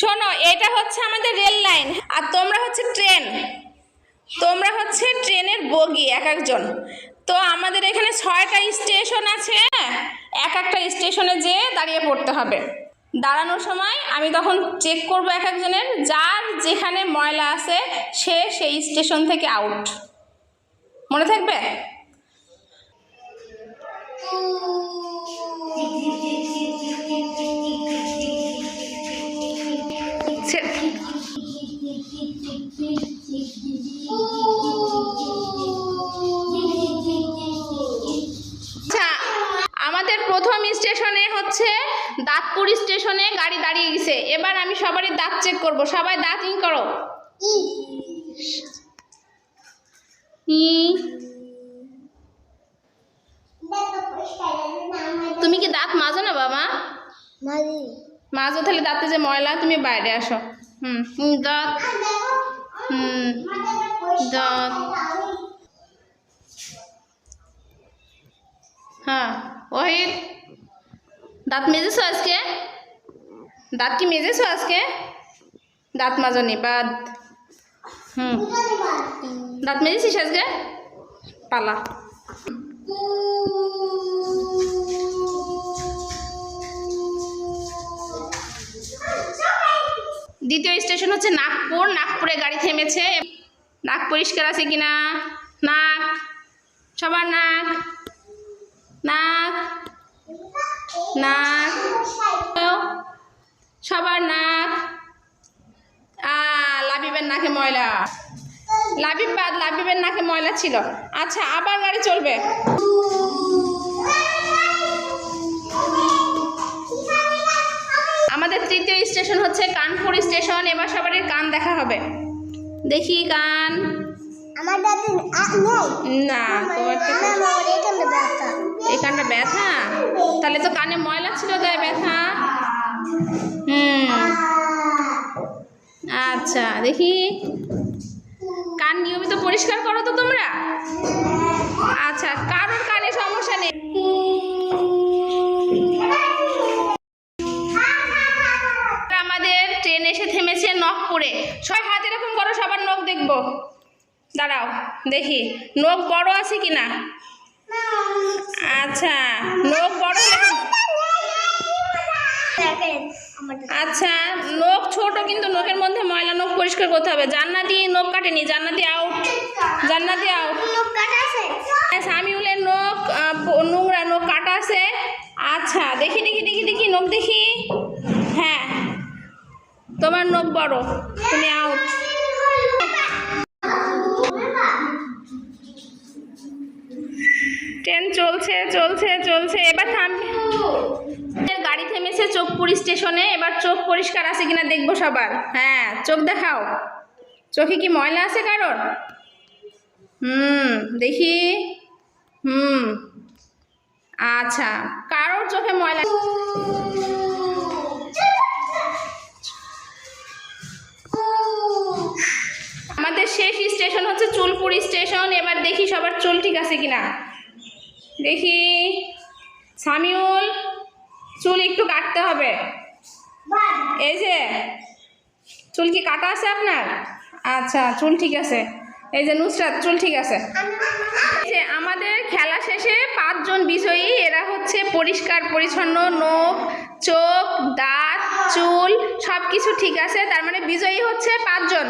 শোনো, এটা হচ্ছে আমাদের রেল লাইন, আর তোমরা হচ্ছে ট্রেন। তোমরা হচ্ছে ট্রেনের বগি, এক একজন। তো আমাদের এখানে ছয়টা স্টেশন আছে, এক একটা স্টেশনে যেয়ে দাঁড়িয়ে পড়তে হবে। দাঁড়ানোর সময় আমি তখন চেক করব এক একজনের, যার যেখানে ময়লা আছে, সে সেই স্টেশন থেকে আউট। মনে থাকবে? ছে- আচ্ছা আমাদের প্রথম স্টেশনে হচ্ছে দাঁতপুর স্টেশনে গাড়ি দাঁড়িয়ে গেছে। এবার আমি সবারই দাঁত চেক করব। সবাই দাঁত ইন করো। ই। তুমি কি দাঁত মাজো না বাবা? মারি মাজো তাহলে দাঁতে যে ময়লা, তুমি বাইরে আসো। হুম দাঁত। হুম, দাঁত। হ্যাঁ ওহিদ দাঁত মেজেছো আজকে? দাঁত কি মেজেছো আজকে? দাঁত মাজনি, বাদ। হুম, দাঁত মেজেছিস আজকে? পালা। হচ্ছে নাগপুর, নাগপুরে গাড়ি থেমেছে। নাক পরিষ্কার আছে কিনা? নাক, সবার নাক নাক নাক, সবার নাক। আ, লাবিবের নাকে ময়লা। লাবিব বাদ, লাবিবের নাকে ময়লা ছিল। আচ্ছা আবার গাড়ি চলবে। স্টেশন হচ্ছে কানপুর স্টেশন এবার সবারই কান দেখা হবে। দেখি কান। আমার না তোমার তো এই কানটা ব্যথা। তাহলে তো কানে ময়লা ছিল তাই ব্যথা? হুম। আচ্ছা দেখি। কান নিয়মিত পরিষ্কার করো তো তোমরা। ট্রেন এসে থেমেছে নখপুরে সবাই হাত এরকম করো, সবার নখ দেখব। দাঁড়াও, দেখি, নখ বড় আছে কি না আচ্ছা নখ বড় আচ্ছা নখ ছোট কিন্তু নখের মধ্যে ময়লা নখ পরিষ্কার করতে হবে। জান্নাতি নখ কাটেনি, জান্নাতি আউট জান্নাতি আউট সামিউলের নখ নোংরা নখ কাটা আছে। আচ্ছা দেখি দেখি দেখি দেখি, নখ দেখি। হ্যাঁ তোমার নখ বড় তুমি আউট ট্রেন চলছে চলছে চলছে, এবার থামবে গাড়ি থেমেছে চোখপুর স্টেশনে, এবার চোখ পরিষ্কার আছে কিনা দেখব সবার। হ্যাঁ চোখ দেখাও। চোখে কি ময়লা আছে কারোর? হুম, দেখি। হুম আচ্ছা কারোর চোখে ময়লা শেষ স্টেশন হচ্ছে চুলপুরি স্টেশন, এবার দেখি সবার চুল ঠিক আছে কিনা। দেখি, সামিউল, চুল একটু কাটতে হবে। এই যে, চুল কি কাটা আছে আপনার? আচ্ছা চুল ঠিক আছে। এই যে নুসরাত, চুল ঠিক আছে। যে আমাদের খেলা শেষে পাঁচজন বিজয়ী, এরা হচ্ছে পরিষ্কার, পরিচ্ছন্ন, নখ, চোখ, দাঁত, চুল সব কিছু ঠিক আছে। তার মানে বিজয়ী হচ্ছে পাঁচজন।